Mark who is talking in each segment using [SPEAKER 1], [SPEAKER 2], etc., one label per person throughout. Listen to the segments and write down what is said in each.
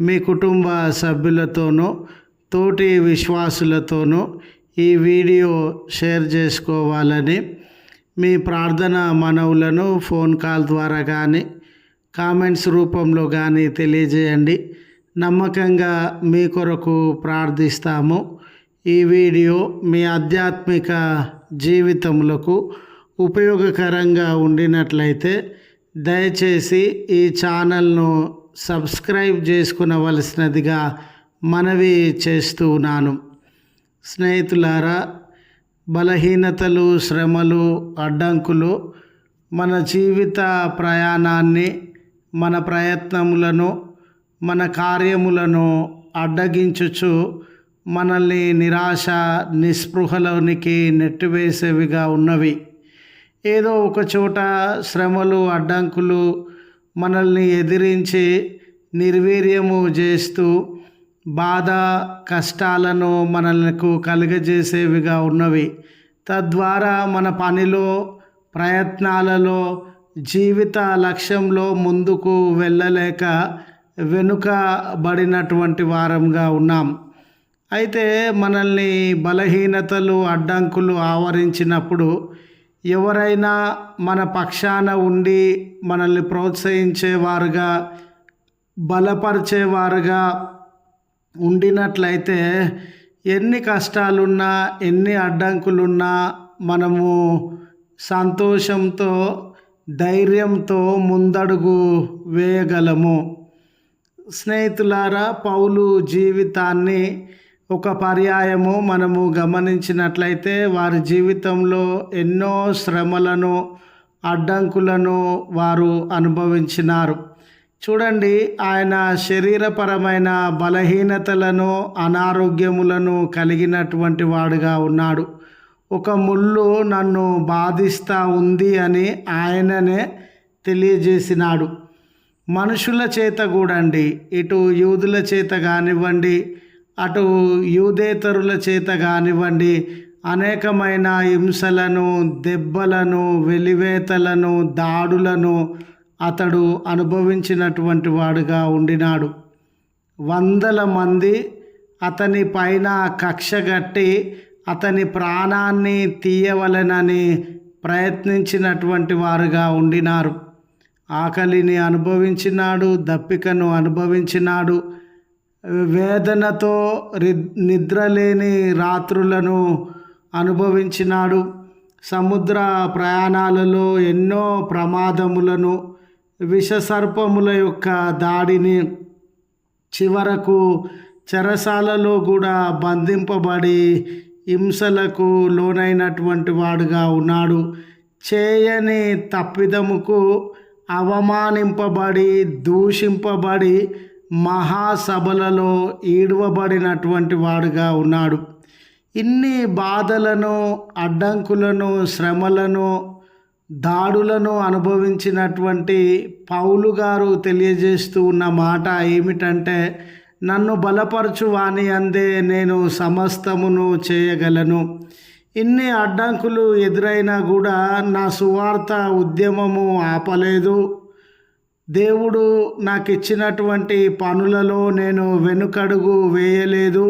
[SPEAKER 1] మీ కుటుంబ సభ్యులతోనూ తోటి విశ్వాసులతోనూ ఈ వీడియో షేర్ చేసుకోవాలని మీ ప్రార్థన మనవులను ఫోన్ కాల్ ద్వారా కానీ కామెంట్స్ రూపంలో కానీ తెలియజేయండి. నమ్మకంగా మీ కొరకు ప్రార్థిస్తాము. ఈ వీడియో మీ ఆధ్యాత్మిక జీవితములకు ఉపయోగకరంగా ఉండినట్లయితే దయచేసి ఈ ఛానల్ను సబ్స్క్రైబ్ చేసుకునవలసినదిగా మనవి చేస్తూ ఉన్నాను. స్నేహితులారా బలహీనతలు శ్రమలు అడ్డంకులు మన జీవిత ప్రయాణాన్ని మన ప్రయత్నములను మన కార్యములను అడ్డగించుచు మనల్ని నిరాశ నిస్పృహలోనికి నెట్టివేసేవిగా ఉన్నవి. ఏదో ఒక చోట శ్రమలు అడ్డంకులు మనల్ని ఎదిరించి నిర్వీర్యము చేస్తూ బాధ కష్టాలను మనకు కలుగజేసేవిగా ఉన్నవి. తద్వారా మన పనిలో ప్రయత్నాలలో జీవిత లక్ష్యంలో ముందుకు వెళ్ళలేక వెనుకబడినటువంటి వారంగా ఉన్నాం. అయితే మనల్ని బలహీనతలు అడ్డంకులు ఆవరించినప్పుడు ఎవరైనా మన పక్షాన ఉండి మనల్ని ప్రోత్సహించేవారుగా బలపరిచేవారుగా ఉండినట్లయితే ఎన్ని కష్టాలున్నా ఎన్ని అడ్డంకులున్నా మనము సంతోషంతో ధైర్యంతో ముందడుగు వేయగలము. స్నేహితులారా పౌలు జీవితాన్ని ఒక పర్యాయము మనము గమనించినట్లయితే వారి జీవితంలో ఎన్నో శ్రమలను అడ్డంకులను వారు అనుభవించినారు. చూడండి ఆయన శరీరపరమైన బలహీనతలను అనారోగ్యములను కలిగినటువంటి వాడుగా ఉన్నాడు. ఒక ముళ్ళు నన్ను బాధిస్తూ ఉంది అని ఆయననే తెలియజేసినాడు. మనుషుల చేత కూడండి ఇటు యూదుల చేత కానివ్వండి అటు యూదేతరుల చేత కానివ్వండి అనేకమైన హింసలను దెబ్బలను వెలివేతలను దాడులను అతడు అనుభవించినటువంటి వాడుగా ఉండినాడు. వందల మంది అతని పైన కక్షగట్టి అతని ప్రాణాన్ని తీయవలెనని ప్రయత్నించినటువంటి వారుగా ఉండినారు. ఆకలిని అనుభవించినాడు దప్పికను అనుభవించినాడు. వేదనతో నిద్రలేని రాత్రులను అనుభవించినాడు. సముద్ర ప్రయాణాలలో ఎన్నో ప్రమాదములను విషసర్పముల యొక్క దాడిని చివరకు చెరసాలలో కూడా బంధింపబడి హింసలకు లోనైనటువంటి వాడుగా ఉన్నాడు. చేయని తప్పిదముకు అవమానింపబడి దూషింపబడి మహాసభలలో ఈడవబడినటువంటి వాడుగా ఉన్నాడు. ఇన్ని బాధలను అడ్డంకులను శ్రమలను దాడులను అనుభవించినటువంటి పౌలు గారు తెలియజేస్తూ ఉన్న మాట ఏమిటంటే నన్ను బలపరచు వాణి అందే నేను సమస్తమును చేయగలను. ఇన్ని అడ్డంకులు ఎదురైనా కూడా నా సువార్త ఉద్యమము ఆపలేదు. దేవుడు నాకు ఇచ్చినటువంటి పనులలో నేను వెనుకడుగు వేయలేదు.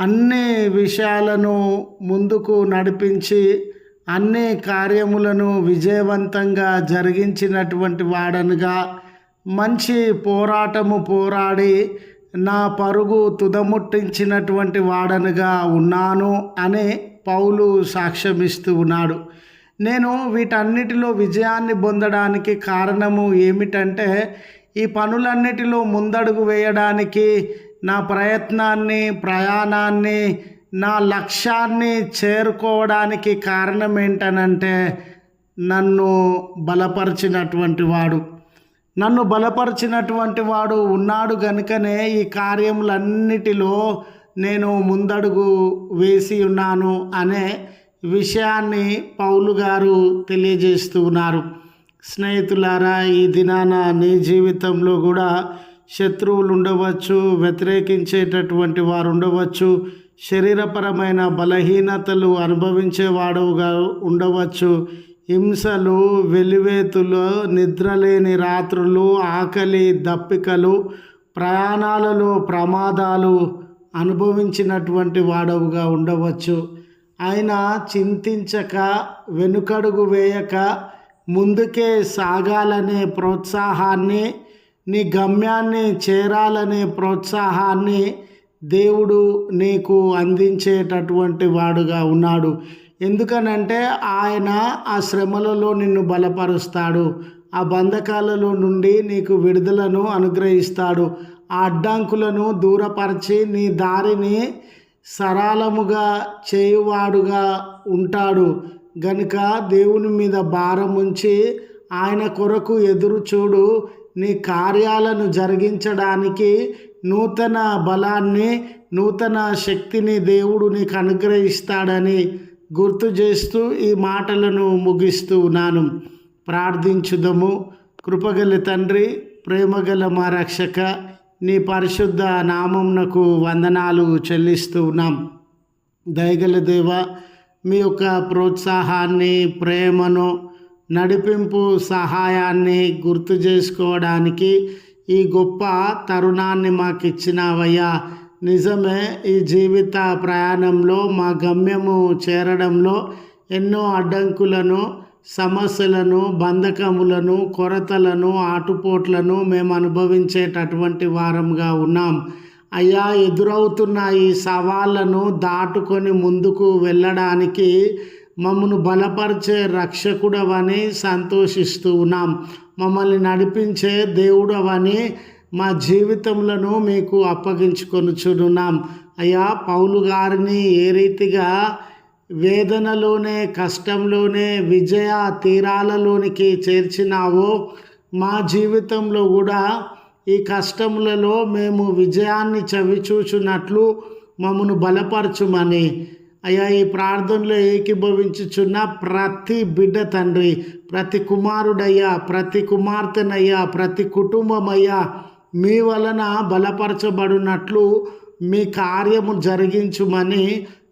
[SPEAKER 1] అన్ని విషయాలను ముందుకు నడిపించి అన్ని కార్యములను విజయవంతంగా జరిగించినటువంటి వాడనుగా మంచి పోరాటము పోరాడి నా పరుగు తుదముట్టించినటువంటి వాడనుగా ఉన్నాను అని పౌలు సాక్ష్యమిస్తూ ఉన్నాడు. నేను వీటన్నిటిలో విజయాన్ని పొందడానికి కారణము ఏమిటంటే ఈ పనులన్నిటిలో ముందడుగు వేయడానికి నా ప్రయత్నాన్ని ప్రయాణాన్ని నా లక్ష్యాన్ని చేరుకోవడానికి కారణం ఏంటనంటే నన్ను బలపరిచినటువంటి వాడు. నన్ను బలపరిచినటువంటి వాడు ఉన్నాడు గనుకనే ఈ కార్యములన్నిటిలో నేను ముందడుగు వేసి ఉన్నాను అనే విషయాన్ని పౌలు గారు తెలియజేస్తూ ఉన్నారు. స్నేహితులారా ఈ దినాన నీ జీవితంలో కూడా శత్రువులు ఉండవచ్చు వ్యతిరేకించేటటువంటి వారు ఉండవచ్చు శరీరపరమైన బలహీనతలు అనుభవించేవాడుగా ఉండవచ్చు. హింసలు వెలివేతులు నిద్రలేని రాత్రులు ఆకలి దప్పికలు ప్రయాణాలలో ప్రమాదాలు అనుభవించినటువంటి వాడవుగా ఉండవచ్చు. ఆయన చింతించక వెనుకడుగు వేయక ముందుకే సాగాలనే ప్రోత్సాహాన్ని నీ గమ్యాన్ని చేరాలనే ప్రోత్సాహాన్ని దేవుడు నీకు అందించేటటువంటి వాడుగా ఉన్నాడు. ఎందుకనంటే ఆయన ఆ శ్రమలలో నిన్ను బలపరుస్తాడు. ఆ బంధకాలలో నుండి నీకు విడుదలను అనుగ్రహిస్తాడు. ఆ అడ్డంకులను దూరపరిచి నీ దారిని సరళముగా చేయువాడుగా ఉంటాడు. గనుక దేవుని మీద భారం ఉంచి ఆయన కొరకు ఎదురు చూడు. నీ కార్యాలను జరిగించడానికి నూతన బలాన్ని నూతన శక్తిని దేవుడు నీకు అనుగ్రహిస్తాడని గుర్తు చేస్తూ ఈ మాటలను ముగిస్తూ ఉన్నాను. ప్రార్థించుదము. కృపగల తండ్రి ప్రేమగల మా రక్షక నీ పరిశుద్ధ నామంనకు వందనాలు చెల్లిస్తూ ఉన్నాం. దయగల దేవ మీ యొక్క ప్రోత్సాహాన్ని ప్రేమను నడిపింపు సహాయాన్ని గుర్తు చేసుకోవడానికి ఈ గొప్ప తరుణాన్ని మాకు ఇచ్చినావయ్యా నిజమే ఈ జీవిత ప్రయాణంలో మా గమ్యము చేరడంలో ఎన్నో అడ్డంకులను సమస్యలను బంధకములను కొరతలను ఆటుపోట్లను మేము అనుభవించేటటువంటి వారంగా ఉన్నాం. అయ్యా ఎదురవుతున్న ఈ సవాళ్ళను దాటుకొని ముందుకు వెళ్ళడానికి మమ్మను బలపరిచే రక్షకుడవని సంతోషిస్తూ ఉన్నాం. మమ్మల్ని నడిపించే దేవుడవని మా జీవితములను మీకు అప్పగించుకొనుచున్నాం. అయ్యా పౌలు గారిని ఏ రీతిగా వేదనలోనే కష్టంలోనే విజయ తీరాలలోనికి చేర్చినావో మా జీవితంలో కూడా ఈ కష్టములలో మేము విజయాన్ని చవిచూచున్నట్లు మమ్మను బలపరచుమని. అయ్యా ఈ ప్రార్థనలో ఏకీభవించుచున్న ప్రతి బిడ్డ తండ్రి ప్రతి కుమారుడయ్యా ప్రతి కుమార్తెనయ్యా ప్రతి కుటుంబమయ్యా మీ వలన బలపరచబడినట్లు మీ కార్యము జరిగించుమని